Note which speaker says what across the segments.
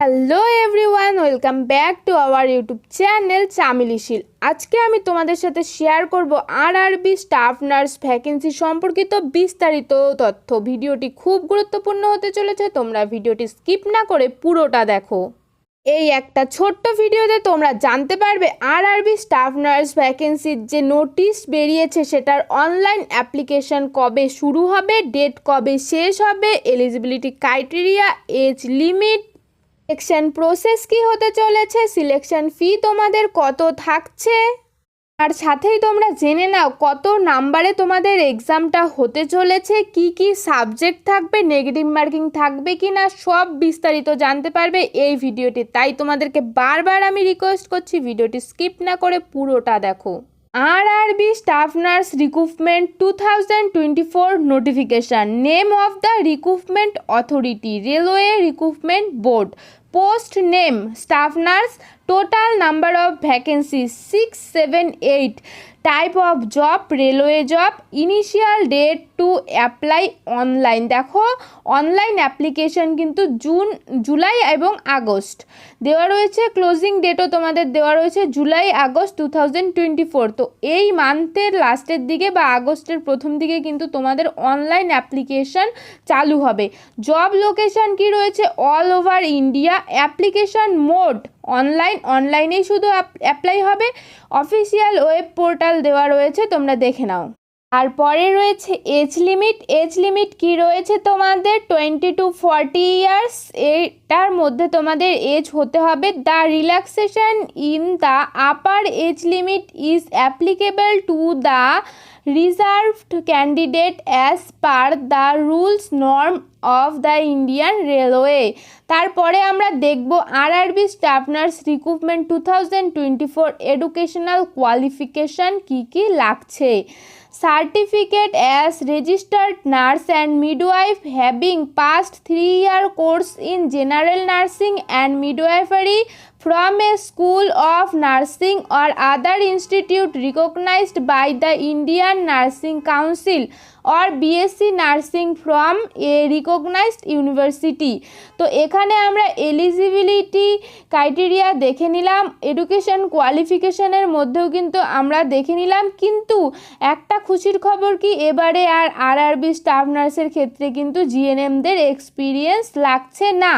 Speaker 1: Hello everyone welcome back to our YouTube channel চামিলিশিল আজকে আমি তোমাদের সাথে শেয়ার করব আর আরবি স্টাফ নার্স ভ্যাকেন্সি সম্পর্কিত বিস্তারিত তথ্য। ভিডিওটি খুব গুরুত্বপূর্ণ হতে চলেছে, তোমরা ভিডিওটি স্কিপ না করে পুরোটা দেখো। এই একটা ছোট্ট ভিডিওতে তোমরা জানতে পারবে আর আরবি স্টাফ নার্স ভ্যাকেন্সির যে নোটিশ বেরিয়েছে সেটার অনলাইন অ্যাপ্লিকেশন কবে শুরু হবে ডেট কবে শেষ হবে eligibility criteria age limit selection process কি হতে চলেছে? সিলেকশন ফি তোমাদের কত থাকছে? আর সাথেই তোমরা জেনে নাও কত নাম্বারে তোমাদের এক্সামটা হতে চলেছে, কি কি সাবজেক্ট থাকবে নেগেটিভ মার্কিং থাকবে কি না সব বিস্তারিত জানতে পারবে এই ভিডিওটি। তাই তোমাদেরকে বারবার আমি রিকোয়েস্ট করছি ভিডিওটি স্কিপ না করে পুরোটা দেখো। R RB staff nurse recruitment two thousand twenty four notification name of the recruitment authority railway recruitment board post name staff nurse total number of vacancy six seven eight type of job railway job initial date to apply online দেখো online application কিন্তু June July এবং August দেওয়া রয়েছে closing ডেটও তোমাদের দেওয়া রয়েছে July August two তো এই মান্থের লাস্টের দিকে বা আগস্টের প্রথম দিকে কিন্তু তোমাদের অনলাইন অ্যাপ্লিকেশন চালু হবে। জব লোকেশন কি রয়েছে? All over India application mode online অনলাইনেই শুধু অ্যাপ্লাই হবে। অফিসিয়াল ওয়েব পোর্টাল দেওয়া রয়েছে তোমরা দেখে নাও। আর পরে রয়েছে এজ লিমিট এজ লিমিট কি রয়েছে তোমাদের? টোয়েন্টি টু ফর্টি ইয়ার্স এটার মধ্যে তোমাদের এজ হতে হবে। The relaxation in the upper age limit is applicable to the reserved candidate as per the rules norm of the Indian railway তারপরে আমরা দেখব R RB staff nurse recruitment two thousand twenty four educational qualification কী কী লাগছে। Certificate as registered nurse and midwife having past three year course in general nursing and midwifery from a school of nursing or other institute recognized by the Indian Nursing Council or BSc Nursing from a recognized university. তো এখানে আমরা eligibility criteria দেখে নিলাম education কোয়ালিফিকেশনের মধ্যেও কিন্তু আমরা দেখে নিলাম, কিন্তু একটা খুশির খবর কি? এবারে আর আর আরবি স্টাফ নার্সের ক্ষেত্রে কিন্তু জিএনএমদের এক্সপিরিয়েন্স লাগছে না।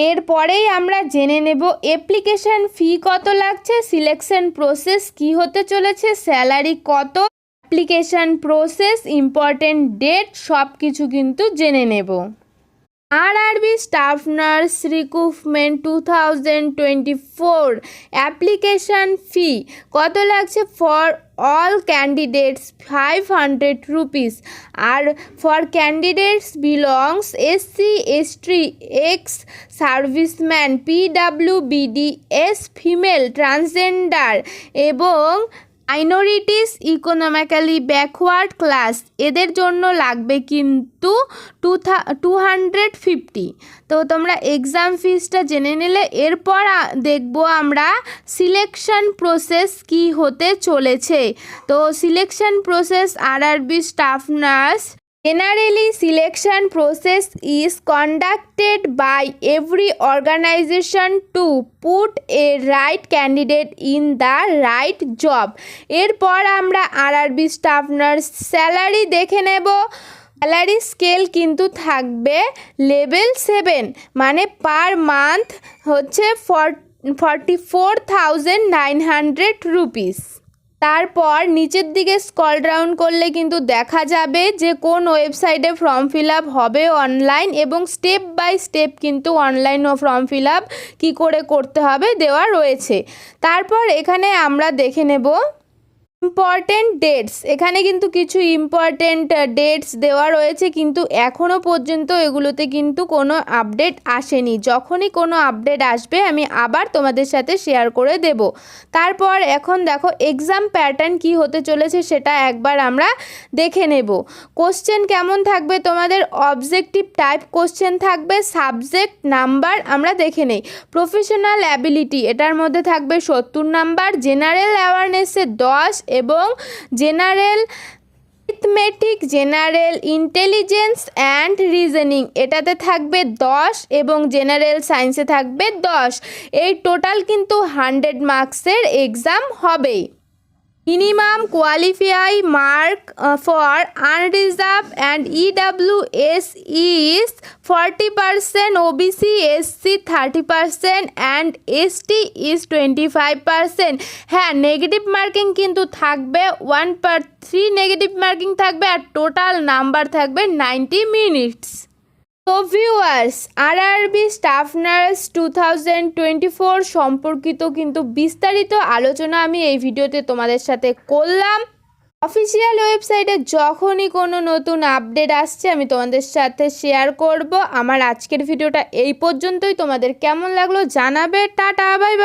Speaker 1: এরপরেই আমরা জেনে নেব অ্যাপ্লিকেশান ফি কত লাগছে সিলেকশন প্রসেস কি হতে চলেছে স্যালারি কত অ্যাপ্লিকেশান প্রসেস ইম্পর্টেন্ট ডেট সব কিছু কিন্তু জেনে নেব। আর RB staff nurse recruitment two thousand twenty four application fee কত লাগছে for all candidates five hundred rupees R for candidates belongs SC ST ex serviceman PW BD S female transgender এবং minorities economically backward class এদের জন্য লাগবে কিন্তু two two hundred fifty তো তোমরা exam ফিজটা জেনে নিলে, এরপর দেখব আমরা সিলেকশন প্রসেস কি হতে চলেছে। তো selection process R RB staff nurse Generally, selection process is conducted by every organization to put a right candidate in the right job. এরপর আমরা আর আরবি স্টাফ নার্স স্যালারি দেখে নেব স্যালারি স্কেল কিন্তু থাকবে লেভেল সেভেন মানে পার মান্থ হচ্ছে forty four thousand nine hundred rupees তারপর নিচের দিকে স্কল ডাউন করলে কিন্তু দেখা যাবে যে কোন ওয়েবসাইটে ফর্ম ফিল হবে অনলাইন এবং স্টেপ বাই স্টেপ কিন্তু অনলাইন ও ফর্ম ফিল আপ কী করে করতে হবে দেওয়া রয়েছে। তারপর এখানে আমরা দেখে নেব ইম্পর্টেন্ট ডেটস এখানে কিন্তু কিছু ইম্পর্টেন্ট ডেটস দেওয়া রয়েছে, কিন্তু এখনও পর্যন্ত এগুলোতে কিন্তু কোনো আপডেট আসেনি। যখনই কোনো আপডেট আসবে, আমি আবার তোমাদের সাথে শেয়ার করে দেব। তারপর এখন দেখো এক্সাম প্যাটার্ন কি হতে চলেছে সেটা একবার আমরা দেখে নেব। কোশ্চেন কেমন থাকবে? তোমাদের অবজেক্টিভ টাইপ কোশ্চেন থাকবে সাবজেক্ট নাম্বার আমরা দেখে নেই। প্রফেশনাল অ্যাবিলিটি এটার মধ্যে থাকবে সত্তর নাম্বার জেনারেল অ্যাওয়ারনেসে দশ এবং general arithmetic general intelligence and reasoning এটাতে থাকবে দশ এবং জেনারেল সায়েন্সে থাকবে দশ। এই টোটাল কিন্তু হান্ড্রেড মার্কসের এক্সাম হবেই। Minimum qualify mark for unreserve and EW S is forty percent OBC SC thirty percent and ST is twenty five percent. হ্যাঁ নেগেটিভ মার্কিং কিন্তু থাকবে one per three negative marking থাকবে আর total number থাকবে ninety minutes তো viewers RRB staff nurse two সম্পর্কিত কিন্তু বিস্তারিত আলোচনা আমি এই ভিডিওতে তোমাদের সাথে করলাম। অফিসিয়াল ওয়েবসাইটে যখনই কোনো নতুন আপডেট আসছে, আমি তোমাদের সাথে শেয়ার করব। আমার আজকের ভিডিওটা এই পর্যন্তই। তোমাদের কেমন লাগল জানাবে। Tata bye